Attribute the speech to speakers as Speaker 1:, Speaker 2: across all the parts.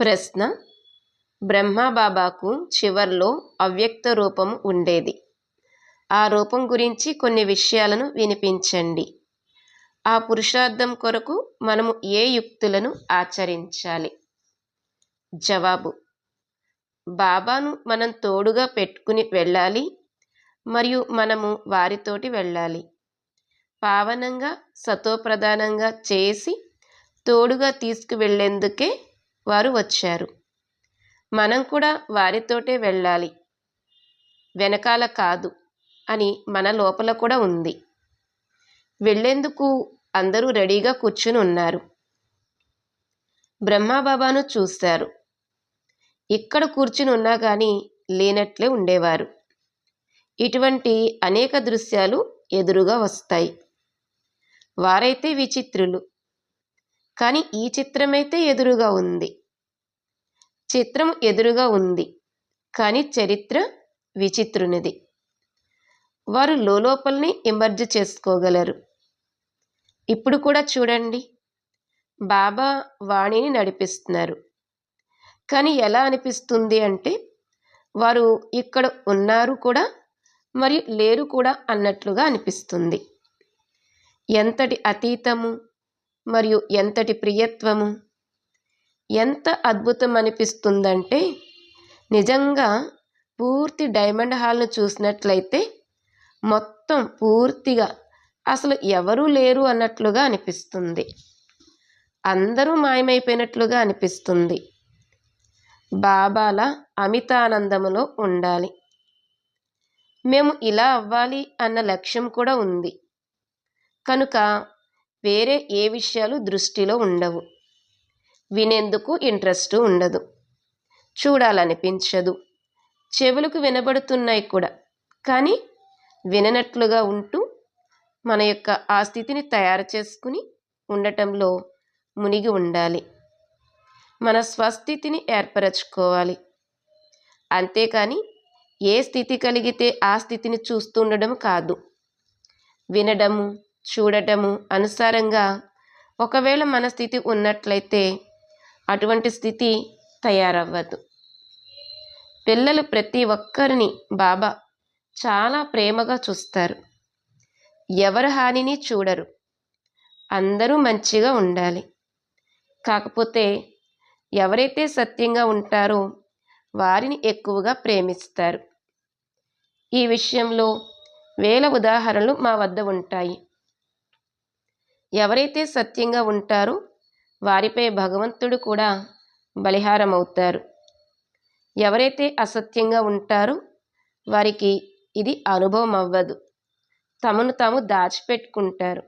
Speaker 1: ప్రశ్న. బ్రహ్మబాబాకు చివర్లో అవ్యక్త రూపం ఉండేది. ఆ రూపం గురించి కొన్ని విషయాలను వినిపించండి. ఆ పురుషార్థం కొరకు మనము ఏ యుక్తులను ఆచరించాలి? జవాబు. బాబాను మనం తోడుగా పెట్టుకుని వెళ్ళాలి మరియు మనము వారితోటి వెళ్ళాలి. పావనంగా సతోప్రధానంగా చేసి తోడుగా తీసుకువెళ్ళేందుకే వారు వచ్చారు. మనం కూడా వారితోటే వెళ్ళాలి. వెనకాల కాదు అని మన లోపల కూడా ఉంది. వెళ్ళేందుకు అందరూ రెడీగా కూర్చుని ఉన్నారు. బ్రహ్మాబాబాను చూశారు. ఇక్కడ కూర్చుని ఉన్నా కానీ లేనట్లే ఉండేవారు. ఇటువంటి అనేక దృశ్యాలు ఎదురుగా వస్తాయి. వారైతే విచిత్రులు. కానీ ఈ చిత్రమైతే ఎదురుగా ఉంది. చిత్రం ఎదురుగా ఉంది. కానీ చరిత్ర విచిత్రునిది. వారు లోపలని ఎమర్జ్ చేసుకోగలరు. ఇప్పుడు కూడా చూడండి. బాబా వాణిని నడిపిస్తున్నారు. కానీ ఎలా అనిపిస్తుంది అంటే వారు ఇక్కడ ఉన్నారు కూడా మరియు లేరు కూడా అన్నట్లుగా అనిపిస్తుంది. ఎంతటి అతీతము మరియు ఎంతటి ప్రియత్వము? ఎంత అద్భుతం అనిపిస్తుందంటే నిజంగా పూర్తి డైమండ్ హాల్ను చూసినట్లయితే మొత్తం పూర్తిగా అసలు ఎవరూ లేరు అన్నట్లుగా అనిపిస్తుంది. అందరూ మాయమైపోయినట్లుగా అనిపిస్తుంది. బాబాల అమితానందములో ఉండాలి. మేము ఇలా అవ్వాలి అన్న లక్ష్యం కూడా ఉంది. కనుక వేరే ఏ విషయాలు దృష్టిలో ఉండవు. వినేందుకు ఇంట్రెస్ట్ ఉండదు. చూడాలనిపించదు. చెవులకు వినబడుతున్నాయి కూడా. కానీ విననట్లుగా ఉంటూ మన యొక్క ఆ స్థితిని తయారు చేసుకుని ఉండటంలో మునిగి ఉండాలి. మన స్వస్థితిని ఏర్పరచుకోవాలి. అంతేకాని ఏ స్థితి కలిగితే ఆ స్థితిని చూస్తుండడం కాదు. వినడము చూడటము అనుసారంగా ఒకవేళ మన స్థితి ఉన్నట్లయితే అటువంటి స్థితి తయారవ్వదు. పిల్లలు ప్రతి ఒక్కరిని బాబా చాలా ప్రేమగా చూస్తారు. ఎవరి హానిని చూడరు. అందరూ మంచిగా ఉండాలి. కాకపోతే ఎవరైతే సత్యంగా ఉంటారో వారిని ఎక్కువగా ప్రేమిస్తారు. ఈ విషయంలో వేల ఉదాహరణలు మా వద్ద ఉంటాయి. ఎవరైతే సత్యంగా ఉంటారో వారిపై భగవంతుడు కూడా బలిహారం అవుతారు ఎవరైతే అసత్యంగా ఉంటారో వారికి ఇది అనుభవం అవ్వదు తమను తాము దాచిపెట్టుకుంటారు.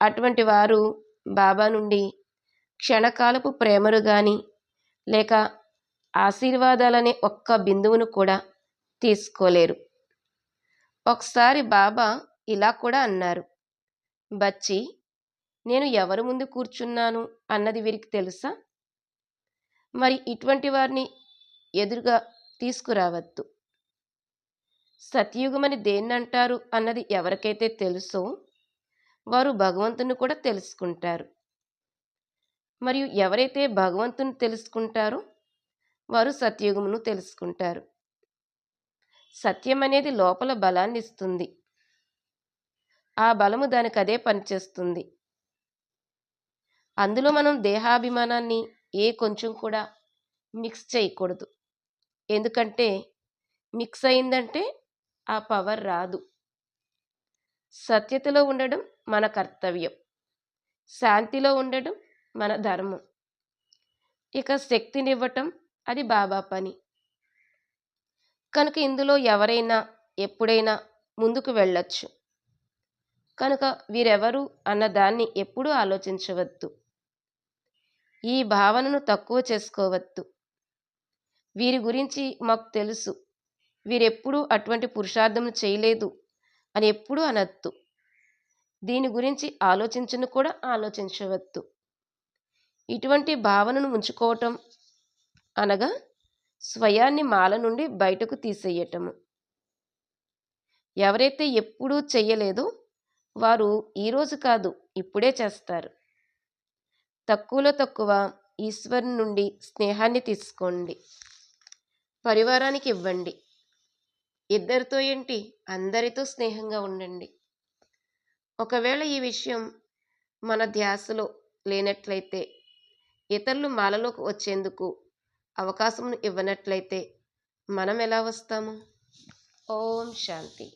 Speaker 1: అటువంటి వారు బాబా నుండి క్షణకాలపు ప్రేమను కానీ లేక ఆశీర్వాదాలనే ఒక్క బిందువును కూడా తీసుకోలేరు. ఒకసారి బాబా ఇలా కూడా అన్నారు. బచ్చి నేను ఎవరి ముందు కూర్చున్నాను అన్నది వీరికి తెలుసా? మరి ఇటువంటి వారిని ఎదురుగా తీసుకురావద్దు. సత్యుగమని దేన్నంటారు అన్నది ఎవరికైతే తెలుసో వారు భగవంతుని కూడా తెలుసుకుంటారు. మరియు ఎవరైతే భగవంతుని తెలుసుకుంటారో వారు సత్యుగమును తెలుసుకుంటారు. సత్యం అనేది లోపల బలాన్ని ఇస్తుంది ఆ బలము దానికి అదే పనిచేస్తుంది. అందులో మనం దేహాభిమానాన్ని ఏ కొంచెం కూడా మిక్స్ చేయకూడదు. ఎందుకంటే మిక్స్ అయిందంటే ఆ పవర్ రాదు. సత్యతలో ఉండడం మన కర్తవ్యం. శాంతిలో ఉండడం మన ధర్మం. ఇక శక్తినివ్వటం అది బాబా పని. కనుక ఇందులో ఎవరైనా ఎప్పుడైనా ముందుకు వెళ్ళొచ్చు. కనుక వీరెవరు అన్న దాన్ని ఎప్పుడూ ఆలోచించవద్దు. ఈ భావనను తక్కువ చేసుకోవద్దు. వీరి గురించి మాకు తెలుసు. వీరెప్పుడూ అటువంటి పురుషార్థం చేయలేదు అని ఎప్పుడూ అనొద్దు. దీని గురించి ఆలోచించను కూడా ఆలోచించవద్దు. ఇటువంటి భావనను ఉంచుకోవటం అనగా స్వయాన్ని మాల నుండి బయటకు తీసేయటము. ఎవరైతే ఎప్పుడూ చెయ్యలేదో వారు ఈరోజు కాదు ఇప్పుడే చేస్తారు. తక్కువలో తక్కువ ఈశ్వరు నుండి స్నేహాన్ని తీసుకోండి. పరివారానికి ఇవ్వండి. ఇద్దరితో ఏంటి? అందరితో స్నేహంగా ఉండండి. ఒకవేళ ఈ విషయం మన ధ్యాసలో లేనట్లయితే ఇతరులు మాలలోకి వచ్చేందుకు అవకాశం ఇవ్వనట్లయితే మనం ఎలా వస్తాము? ఓం శాంతి.